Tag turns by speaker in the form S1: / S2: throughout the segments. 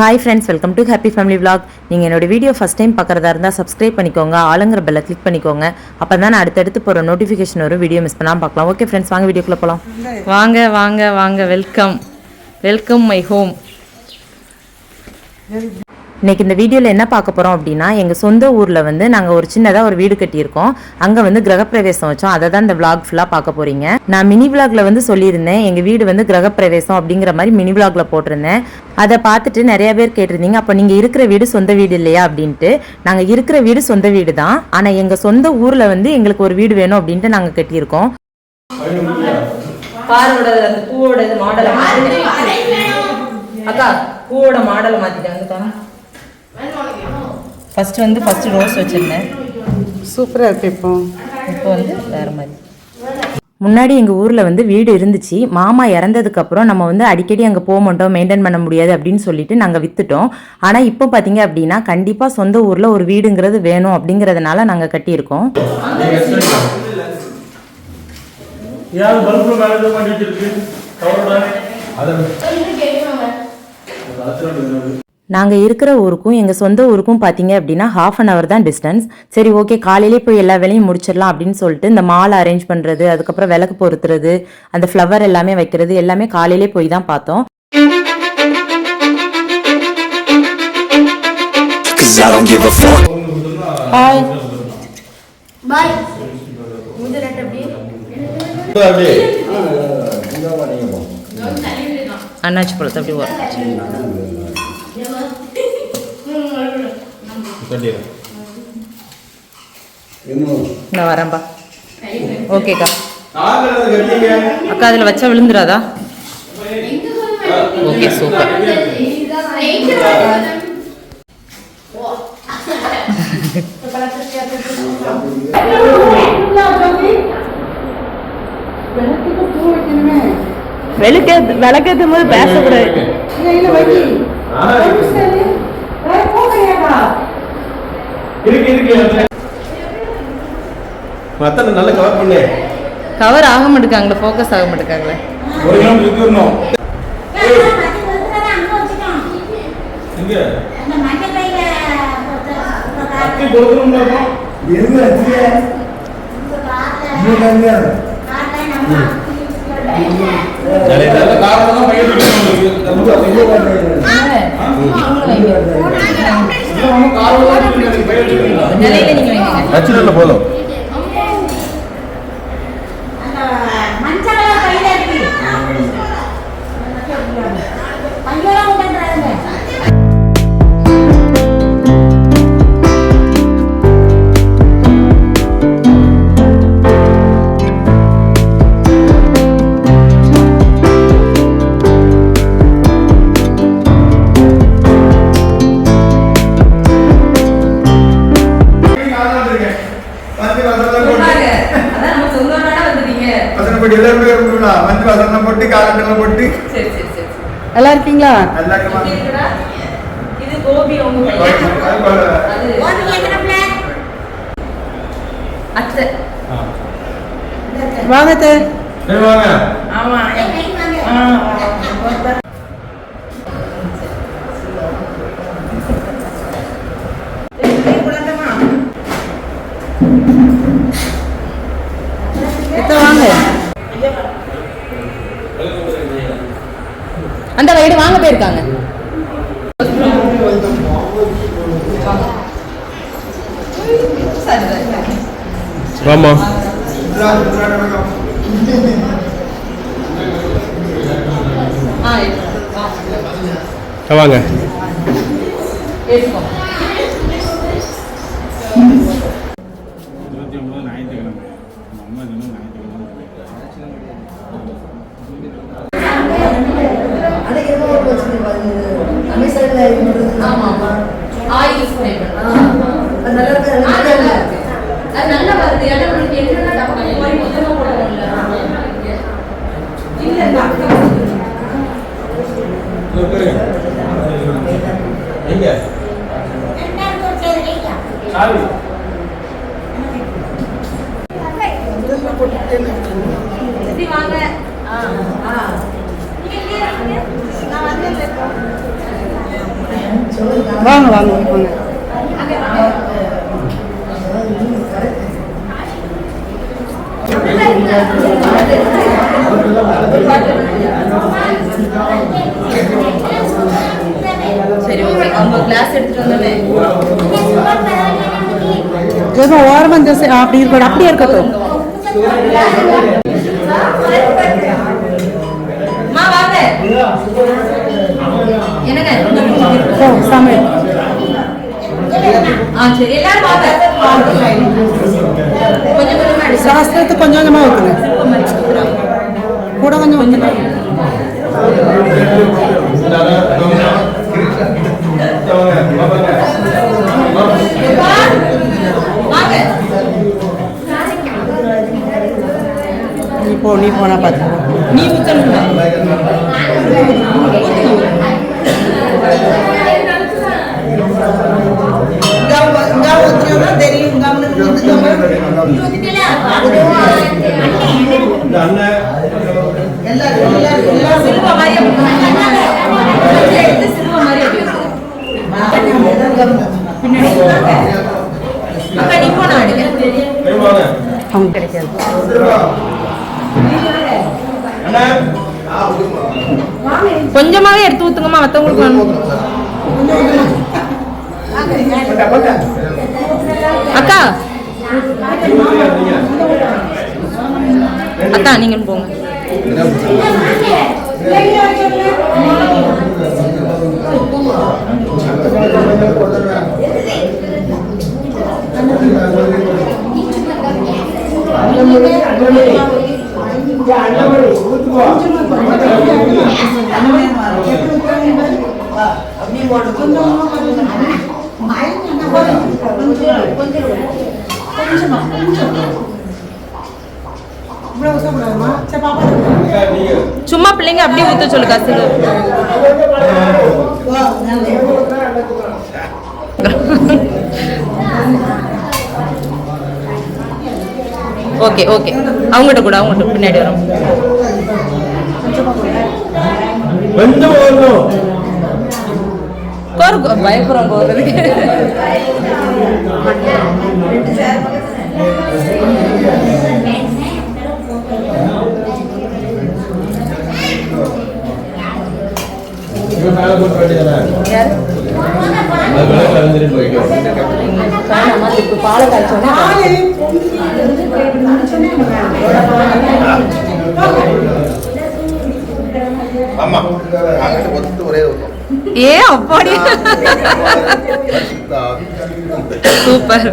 S1: Hi friends welcome to happy family vlog. நீங்கள் என்னோட video first time பார்க்குறதா இருந்தால் சப்ஸ்கிரைப் பண்ணிக்கோங்க ஆளுங்கிற பெல்லை கிளிக் பண்ணிக்கோங்க. அப்போ தான் நான் அடுத்தடுத்து போகிற நோட்டிஃபிகேஷன் வரும் வீடியோ மிஸ் பண்ணாமல் பார்க்கலாம். ஓகே ஃப்ரெண்ட்ஸ் வாங்க வீடியோக்குள்ளே போகலாம் வாங்க வாங்க வாங்க வெல்கம் வெல்கம் மை ஹோம் இன்னைக்கு இந்த வீடியோவில் என்ன பார்க்க போகிறோம் அப்படின்னா எங்கள் சொந்த ஊரில் வந்து நாங்கள் ஒரு சின்னதாக ஒரு வீடு கட்டியிருக்கோம். அங்கே வந்து கிரகப்பிரவேசம் வச்சோம். அதை தான் இந்த விளாக் ஃபுல்லாக பார்க்க போகிறீங்க நான் மினி விளாகில் வந்து சொல்லியிருந்தேன். எங்கள் வீடு வந்து கிரகப்பிரவேசம் அப்படிங்கிற மாதிரி மினி விளாகில் போட்டிருந்தேன். அதை பார்த்துட்டு நிறையா பேர் கேட்டிருந்தீங்க. அப்போ நீங்கள் இருக்கிற வீடு சொந்த வீடு இல்லையா அப்படின்ட்டு. நாங்கள் இருக்கிற வீடு சொந்த வீடு தான். ஆனால் எங்கள் சொந்த ஊரில் வந்து எங்களுக்கு ஒரு வீடு வேணும் அப்படின்ட்டு நாங்கள் கட்டியிருக்கோம். பாரோட பூவோட மாடலை அக்கா பூவோட மாடலை மாற்றிட்டாங்க ஃபர்ஸ்ட் வந்து ஃபர்ஸ்ட் ரோஸ் வச்சிருந்தேன்.
S2: சூப்பராக இருக்கு இப்போ.
S1: இப்போ வந்து வேற மாதிரி. முன்னாடி எங்கள் ஊரில் வந்து வீடு இருந்துச்சு. மாமா இறந்ததுக்கு அப்புறம் நம்ம வந்து அடிக்கடி அங்கே போக மாட்டோம் மெயின்டைன் பண்ண முடியாது அப்படின்னு சொல்லிட்டு நாங்கள் வித்துட்டோம். ஆனால் இப்போ பார்த்தீங்க அப்படின்னா கண்டிப்பாக சொந்த ஊரில் ஒரு வீடுங்கிறது வேணும் அப்படிங்கிறதுனால நாங்கள் கட்டியிருக்கோம்.
S3: ஏன்
S1: நாங்கள் இருக்கிற ஊருக்கும் எங்கள் சொந்த ஊருக்கும் பார்த்தீங்க அப்படின்னா ஹாஃப் அன் ஹவர் தான் டிஸ்டன்ஸ் சரி ஓகே காலையிலே போய் எல்லா வேலையும் முடிச்சிடலாம் அப்படின்னு சொல்லிட்டு இந்த மாலை அரேஞ்ச் பண்ணுறது அதுக்கப்புறம் விளக்கு பொருத்துறது அந்த ஃப்ளவர் எல்லாமே வைக்கிறது எல்லாமே காலையிலே போய் தான் பார்த்தோம். ஹாய்
S3: அப்படியே.
S1: அண்ணாச்சி பழத்தை அப்படி வரும் நான் வரேன்பா. ஓகேக்கா அக்கா. அதில் வச்சா விழுந்துராதா ஓகே சூப்பர் விளக்கு விளக்கேற்றும் போது பேசக்கூடாது.
S3: இருக்கு இருக்கு மத்தனை நல்லா கவர் பண்ணு.
S1: கவர் ஆக மாட்டேங்காங்களே ஃபோக்கஸ் ஆக மாட்டேங்காங்களே
S3: ஒரு கிலோமீட்டர் இருக்கணும் இங்க அத்தி கொடுக்கணும் காரணம் தான்
S1: நிலையில நீங்க வைங்க
S3: நச்சுரல்ல போதும்.
S4: வசனப்பட்டு எல்லாருமே வசனம் போட்டு காலண்டெல்லாம் போட்டு.
S1: சரி
S2: நல்லா இருக்கீங்களா?
S4: நல்லா?
S1: இது கோபி உங்க அத்தை.
S2: வாங்க
S1: ஆமா. அந்த வயடு வாங்க போயிருக்காங்க.
S3: ஆமா. வாங்க
S1: எடுத்துக்கோ
S5: இருபத்தி ஒன்பது ஞாயிற்றுக்கிழமை நம்ம அம்மா தினம் ஞாயிற்றுக்கிழமை
S1: ஆமா ஆமா ஆயில் ஸ்ப்ரே அது நல்லா வருது ஏன்னா உங்களுக்கு என்னன்னா டப்பாங்க மாதிரி மொத்தமா போடணும்ல இல்ல இந்த அக்கா
S3: எங்க சாவி
S1: இப்படி வாங்க ஆ ஆ நீங்க இங்கே இருங்க. நான் வந்து
S2: வாங்க வாங்க வாங்க
S6: சரி ஓகே அவங்க கிளாஸ் எடுத்துட்டு வந்தோடனே
S2: ஏதோ ஓரமா இந்த சை- அப்படி இருக்கட்டும் அப்படியே இருக்கட்டும்
S6: அம்மா வாங்க என்னங்க
S2: ஓ சமையல்
S6: ஆ சரி எல்லாரும் வாங்க கொஞ்சம் கொஞ்சமா அடி
S2: சாஸ்திரத்துக்கு கொஞ்சம் கொஞ்சமா ஊற்றுங்க கூட கொஞ்சம் நீ போ நீ போனா பார்த்து
S6: நீ
S3: இந்த அண்ணன்
S6: சிலுவை மாதிரி அப்படி எடுத்து சிலுவை மாதிரி அப்படி வந்துரு. பின்னாடி வாங்க. அக்கா நீ போனா எடுக்க
S3: வாங்க
S2: அவங்க கிடைக்காது
S6: கொஞ்சமாவே எடுத்து ஊத்துங்கம்மா மத்தவங்களுக்கு வேணும். அக்கா அக்கா நீங்களும் போங்க కొంచెం కొంచెం சும்மா பிள்ளைங்க அப்படியே ஊத்த சொல்லுக்கா சிலு ஓகே ஓகே. அவங்ககிட்ட கூட அவங்ககிட்ட பின்னாடி வரும்.
S3: கொஞ்சம் வரணும்
S6: போகிறதுக்கு
S3: இவன் மேல போட்டு வேண்டியதானே அது மேல கலந்துட்டு போய்க்கோ
S6: பாலை காய்ச்சோன்னா ஏ அப்பாடி. சூப்பர்.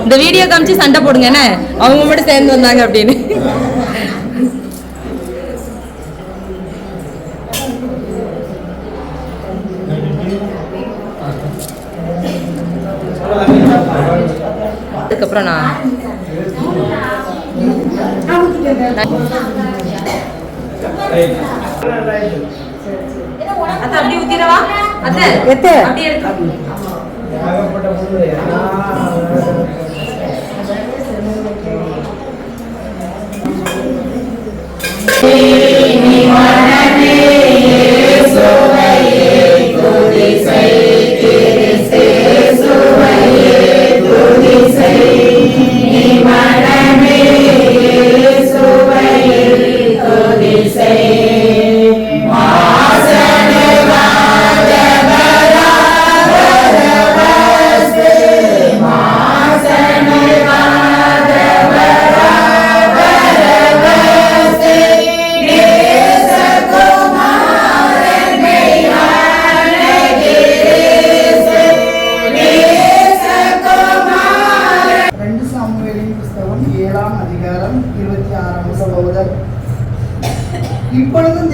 S6: இந்த வீடியோ காமிச்சு சண்டை போடுங்க என்ன? அவங்க மட்டும் சேர்ந்து வந்தாங்க அப்படின்னு அதுக்கப்புறம் நான் அத்தை அப்படியே ஊத்திடவா அத்தை
S2: எத்து.
S6: அப்படியே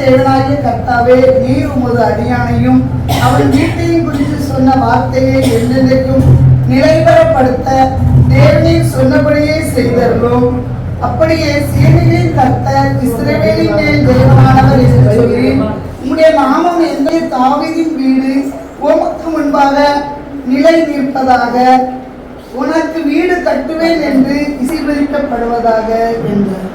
S7: தேவனாகிய கர்த்தாவே நீர் உமது அடியானையும் அவன் வீட்டையும் குறித்து சொன்ன வார்த்தையை என்றென்றைக்கும் நிலைபெறப்படுத்த தேவனீர் சொன்னபடியே செய்தருளும் அப்படியே சீனியின் கர்த்தர் இஸ்ரேவேலின் மேல் தேவனானவர் என்று சொல்லி உம்முடைய நாமம் எந்த தாவிதின் வீடு உமக்கு முன்பாக நிலை நிற்பதாக உனக்கு வீடு கட்டுவேன் என்று இசைவதிக்கப்படுவதாக என்றார்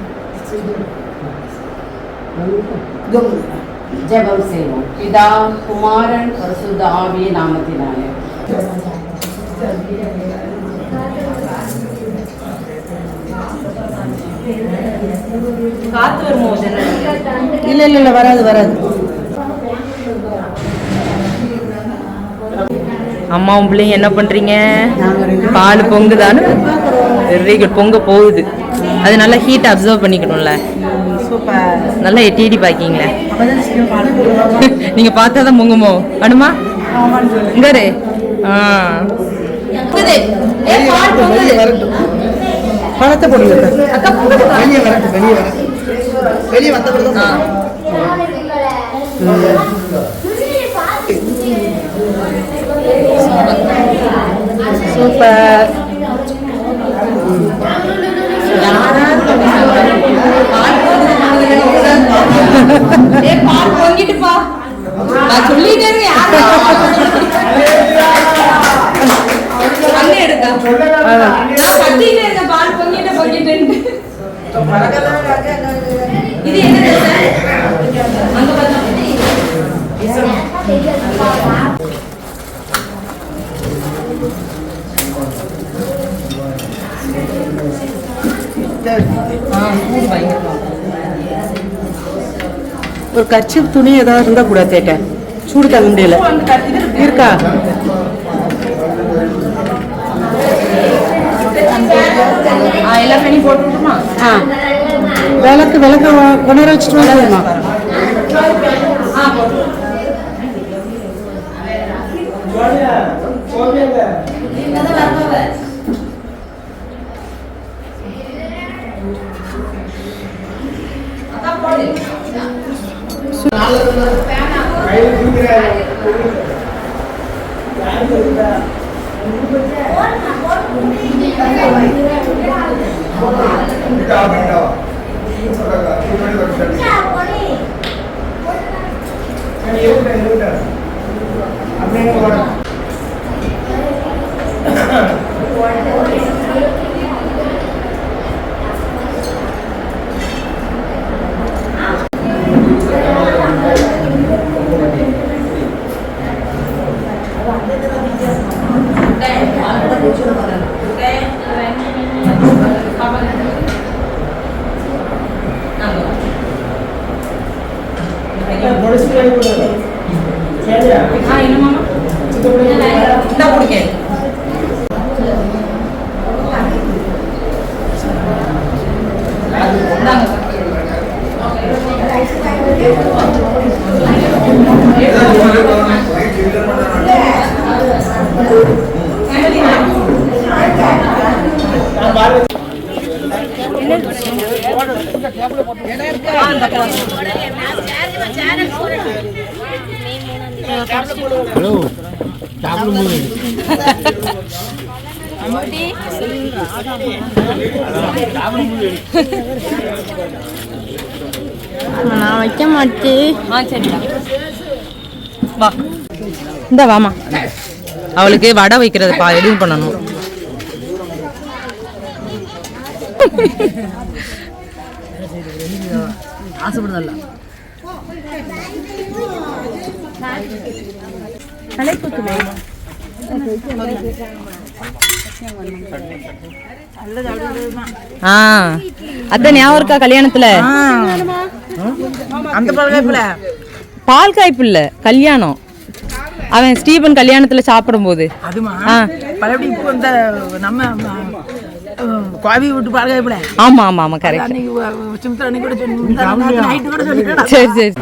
S8: ஜெபம் செய்வோம் பிதா குமாரன் பரிசுத்த ஆவிய நாமத்தினாலே
S6: காத்து வருமோ
S2: இல்ல இல்ல இல்ல வராது வராது
S6: அம்மாவும் பிள்ளைங்க என்ன பண்றீங்க? பால் பொங்குதான்னு? வெரி குட் பொங்க போகுது. அது நல்லா ஹீட் அப்சர்வ் பண்ணிக்கணும்ல.
S2: சூப்பர்.
S6: நல்லா எட்டி எட்டி பாக்கீங்களே. நீங்க பார்த்தா தான் பொங்குமோ அனுமா? இங்கரு
S2: பழத்தை போடுங்க வெளியே வரட்டும் வெளியே வரட்டும். வெளியே வந்த பிறகு தான் சூப்பர்.
S6: பால் பொங்கிட்டுப்பா நான் சொல்லிட்டே இருக்கேன் அண்ணன் எடுக்க நான் கத்திட்டே இருக்கேன் பால் பொங்கிட்டு பொங்கிட்டு இது என்ன அங்க பார்த்தா
S2: ஒரு கட்சி துணி ஏதாவது இருந்தால் கூட தேட்ட சூடு தங்க முடியல. இருக்கா?
S6: ஆ.
S2: விளக்கு விளக்கு கொண்டு வச்சுட்டு வந்துடுமா
S9: Yeah. பண்ணிட்டா
S6: ஆ
S3: நான் வைக்க மாட்டேன்.
S6: ஆ சரிடா. வா. இந்த வாமா. அவளுக்கு வடை வைக்கிறது பா எது பண்ணணும்?
S2: ஆசைப்படுதல்ல
S6: ஆ ஞாபகம் இருக்கா கல்யாணத்துல?
S2: அந்த பழகப்பில
S6: பால் காய்ப்பு இல்ல கல்யாணம். அவன் ஸ்டீபன் கல்யாணத்துல சாப்பிடும்போது.
S2: அதுமா?
S6: ஆ.
S2: பழபடி இப்போ இந்த நம்ம கோவி விட்டு பழகப்பில
S6: ஆமா ஆமா ஆமா கரெக்ட்
S2: அன்னைக்கு சுமித்ரா அன்னைக்கு கூட சொல்லி நைட்டு கூட சொல்லிட்டேன்
S6: சரி சரி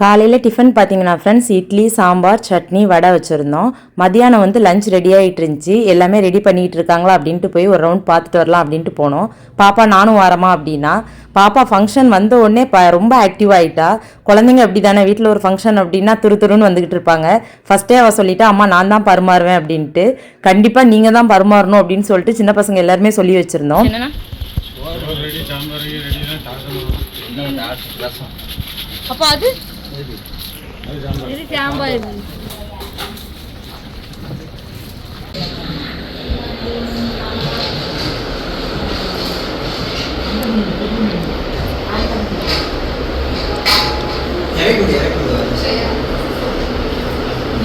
S6: காலையில் டிஃபன் பார்த்தீங்கன்னா ஃப்ரெண்ட்ஸ் இட்லி சாம்பார் சட்னி வடை வச்சுருந்தோம். மதியானம் வந்து லஞ்ச் ரெடி ஆகிட்டு இருந்துச்சு. எல்லாமே ரெடி பண்ணிட்டு இருக்காங்களா அப்படின்ட்டு போய் ஒரு ரவுண்ட் பார்த்துட்டு வரலாம் அப்படின்ட்டு போனோம். பாப்பா நானும் வரமா அப்படின்னா பாப்பா ஃபங்க்ஷன் வந்த உடனே ப ரொம்ப ஆக்டிவ் ஆகிட்டா குழந்தைங்க அப்படி தானே வீட்டில் ஒரு ஃபங்க்ஷன் அப்படின்னா துரு துருன்னு வந்துக்கிட்டு இருப்பாங்க. ஃபஸ்ட்டே அவள் சொல்லிட்டா அம்மா நான் தான் பரிமாறுவேன் அப்படின்ட்டு. கண்டிப்பாக நீங்கள் தான் பரிமாறணும் அப்படின்னு சொல்லிட்டு சின்ன பசங்க எல்லாருமே சொல்லி வச்சுருந்தோம். அப்போ அது?
S3: சாம்பார்.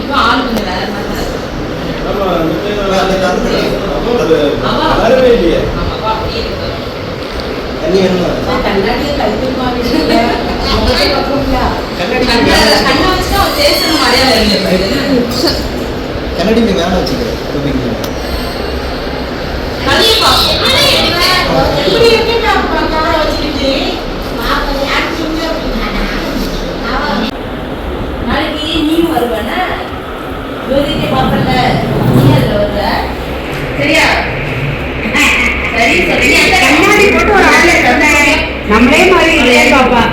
S8: இப்போ ஆள் கொஞ்சம் வேற மாதிரி
S4: கண்ணாடி
S8: அவன் பேசணும் மரியாதை இல்லை
S4: கண்ணாடி நீ மேலே வச்சுக்கிறேன்
S8: கதையை பார்ப்போம் இப்படி இருக்கு நான் கவரை வச்சுக்கிட்டு நாளைக்கு நீ வருவன ஜோதிக்கு பார்ப்பல நீ அதில் வருவ சரியா சரி சரி கண்ணாடி போட்டு ஒரு ஆளை தந்தாங்க நம்மளே மாதிரி இல்லையா பாப்பா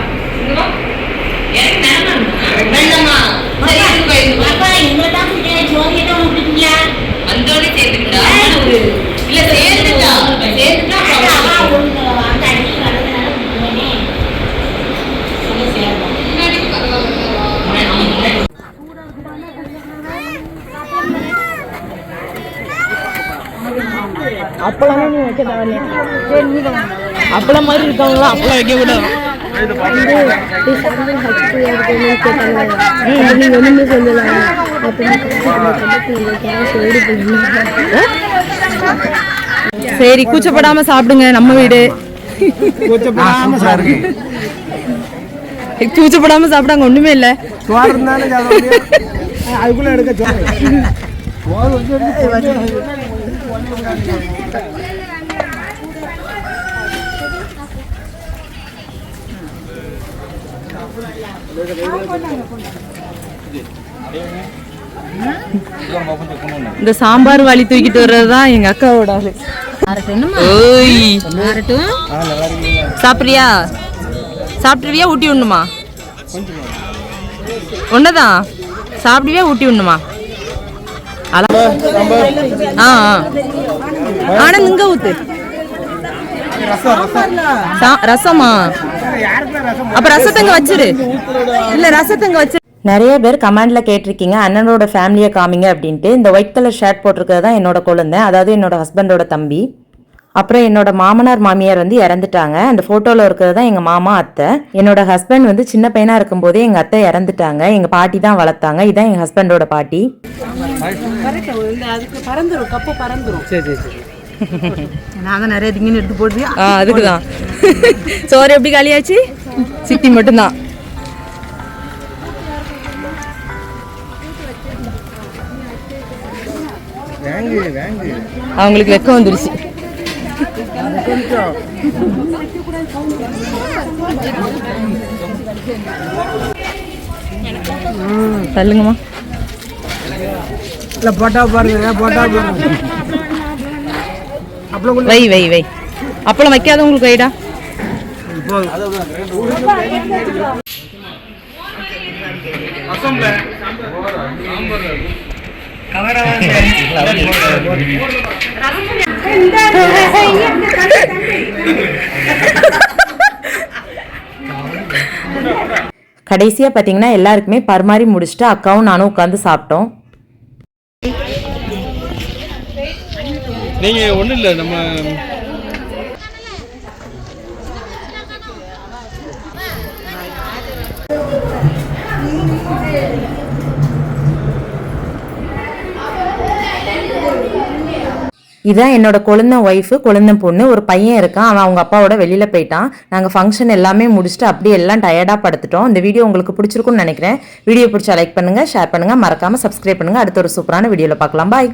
S8: எனக்கு வேணாம் வேண்டாமா சரி இது போய் பாப்பா எங்களை தான் ஜோதியை தான் விட்டுட்டீங்க வந்தோடனே சேர்த்துக்கிட்டா ஒரு இல்ல சேர்த்துட்டா சேர்த்துட்டா அப்புறம் அந்த அடி நடந்தனால விட்டுவேனே முன்னாடி
S6: அப்பளம். நீ வைக்க தேவையில்ல அப்பளம் மாதிரி இருக்கவங்களாம் அப்பளம் வைக்க கூடாது. நீங்க ஒண்ணுமே சொல்லலாம் சரி கூச்சப்படாம சாப்பிடுங்க நம்ம வீடு. கூச்சப்படாம சாப்பிடாங்க ஒண்ணுமே இல்ல.
S2: அதுக்குள்ள எடுக்க சோறு சோறு வந்து
S6: இந்த சாம்பார் வாளி தூக்கிட்டு வர்றதுதான் எங்க அக்காவோட ஆளு. ஓய். சாப்பிட்றியா? சாப்பிட்ருவியா ஊட்டி விடணுமா? ஒன்னதான் சாப்பிடுவியா? ஊட்டி விடணுமா? அல- ஆ ஆ. ஆனந்த் இங்க ஊத்து. ரசமா? அப்ப ரசத்தை இங்க வச்சிரு. இல்ல வச்சிரு
S1: நிறைய பேர் கமெண்ட்ல கேட்டிருக்கீங்க அண்ணனோட ஃபேமிலியை காமிங்க அப்படின்ட்டு. இந்த ஒயிட் கலர் ஷர்ட் போட்டிருக்கிறது தான் என்னோட குழந்தை அதாவது என்னோட ஹஸ்பண்டோட தம்பி. அப்புறம் என்னோட மாமனார் மாமியார் வந்து இறந்துட்டாங்க. அந்த ஃபோட்டோவில் இருக்கிறது தான் எங்கள் மாமா அத்தை. என்னோட ஹஸ்பண்ட் வந்து சின்ன பையனாக இருக்கும்போதே எங்கள் அத்தை இறந்துட்டாங்க. எங்கள் பாட்டி தான் வளர்த்தாங்க. இதான் எங்கள் ஹஸ்பண்டோட பாட்டி.
S2: சரி சரி சரி.
S6: நான் தான் நிறைய திங்கன்னு எடுத்து போடுது. ஆ அதுக்கு தான் சோறு எப்படி காலியாச்சு? சித்தி மட்டும்தான்.
S2: வேங்கு வேங்கு.
S6: அவங்களுக்கு வெக்கம் வந்துருச்சு. தள்ளுங்கம்மா.
S2: இல்லை போட்டா பாருங்க போட்டா பாருங்க. அப்பளம்
S6: வை வை வை. அப்பளம் வைக்காதவங்களுக்கு வைடா.
S1: கடைசியாக பார்த்தீங்கன்னா எல்லாருக்குமே பரிமாறி முடிச்சுட்டு அக்காவும் நானும் உட்காந்து சாப்பிட்டோம்.
S5: நீங்க ஒண்ணும் இல்ல நம்ம
S1: இதான் என்னோட கொழுந்தன் ஒய்ஃபு கொழுந்தன் பொண்ணு. ஒரு பையன் இருக்கான் அவன் அவங்க அப்பாவோட வெளியில் போயிட்டான். நாங்கள் ஃபங்க்ஷன் எல்லாமே முடிச்சுட்டு அப்படியே எல்லாம் டயர்டாக படுத்துட்டோம். இந்த வீடியோ உங்களுக்கு பிடிச்சிருக்கும்னு நினைக்கிறேன். வீடியோ பிடிச்சா லைக் பண்ணுங்கள் ஷேர் பண்ணுங்கள் மறக்காமல் சப்ஸ்கிரைப் பண்ணுங்கள் அடுத்த ஒரு சூப்பரான வீடியோவில் பார்க்கலாம். பாய்